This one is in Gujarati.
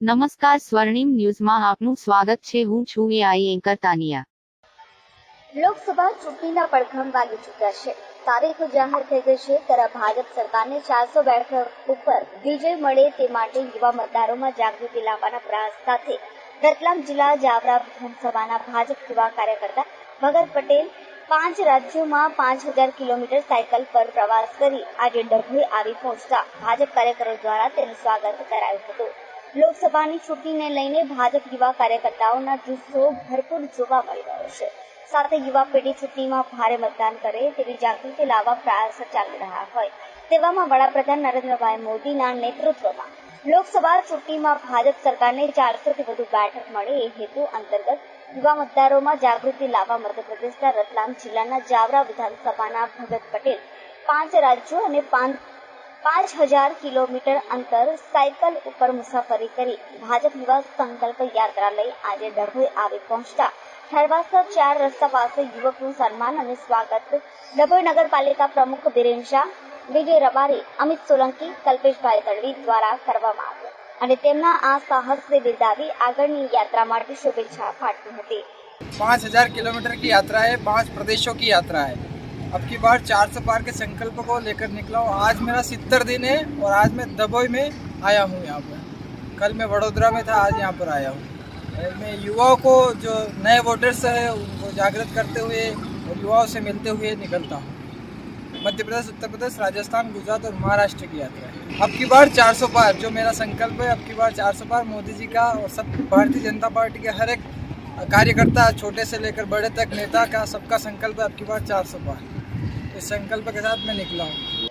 નમસ્કાર સ્વર્ણિમ ન્યૂઝમાં આપનું સ્વાગત છે. હું છું એઆઈ એન્કર તાનિયા. લોકસભા ચૂંટણીના પડઘમ વાગી ચૂક્યા છે. તારીખ જાહેર થઈ ગઈ છે ત્યારે ભાજપ સરકારને ચારસો બેઠક ઉપર વિજય મળે તે માટે યુવા મતદારોમાં જાગૃતિ લાવવાના પ્રયાસ સાથે રતલામ જિલ્લા જાવરા વિધાનસભાના ભાજપ યુવા કાર્યકર્તા ભગત પટેલ પાંચ રાજ્યોમાં પાંચ હજાર કિલોમીટર સાયકલ પર પ્રવાસ કરી આજે ડભોઈ આવી પહોંચતા ભાજપ કાર્યકરો દ્વારા તેનું સ્વાગત કરાયું હતું. લોકસભાની ચૂંટણીને લઈને ભાજપ યુવા કાર્યકર્તાઓના જુસ્સો ભરપૂર જોવા મળી રહ્યો છે. સાથે યુવા પેઢી ચૂંટણીમાં ભારે મતદાન કરે તેવી જાગૃતિ લાવવા પ્રયાસ ચાલી રહ્યા હોય. તેવામાં વડાપ્રધાન નરેન્દ્રભાઈ મોદીના નેતૃત્વમાં લોકસભા ચૂંટણીમાં ભાજપ સરકારને ચારસોથી વધુ બેઠક મળે એ હેતુ અંતર્ગત યુવા મતદારોમાં જાગૃતિ લાવવા મધ્યપ્રદેશના રતલામ જિલ્લાના જાવરા વિધાનસભાના ભગત પટેલ પાંચ રાજ્યો અને પાંચ પાંચ હજાર કિલોમીટર અંતર સાયકલ ઉપર મુસાફરી કરી ભાજપ યુવા સંકલ્પ યાત્રા લઈ આજે ડભોઈ આવી પહોંચતા ઠરવાસર ચાર રસ્તા પાસે યુવકનું સન્માન અને સ્વાગત ડભોઈ નગરપાલિકા પ્રમુખ બિરેન શાહ વિજય રબારી અમિત સોલંકી કલ્પેશભાઈ તડવી દ્વારા કરવામાં આવ્યો અને તેમના આ સાહસને બિરદાવી આગળની યાત્રા માટે શુભેચ્છા પાઠવી હતી पाँच हजार किलोमीटर की यात्रा है पांच प्रदेशों की यात्रा है अब की बार चार सौ पार के संकल्प को लेकर निकला हूँ। आज मेरा सितर दिन है और आज मैं दबोई में आया हूँ यहाँ पर। कल मैं वडोदरा में था, आज यहाँ पर आया हूँ। मैं युवाओं को जो नए वोटर्स है, उनको जागृत करते हुए और युवाओं से मिलते हुए निकलता हूँ। मध्य प्रदेश, उत्तर प्रदेश, राजस्थान, गुजरात और महाराष्ट्र की यात्रा अब की बार 400 पार, जो मेरा संकल्प है, अब की बार 400 पार मोदी जी का और सब भारतीय जनता पार्टी के हर एक कार्यकर्ता छोटे से लेकर बड़े तक नेता का सबका संकल्प है अब की बार 400 पार इस संकल्प के साथ मैं निकला हूँ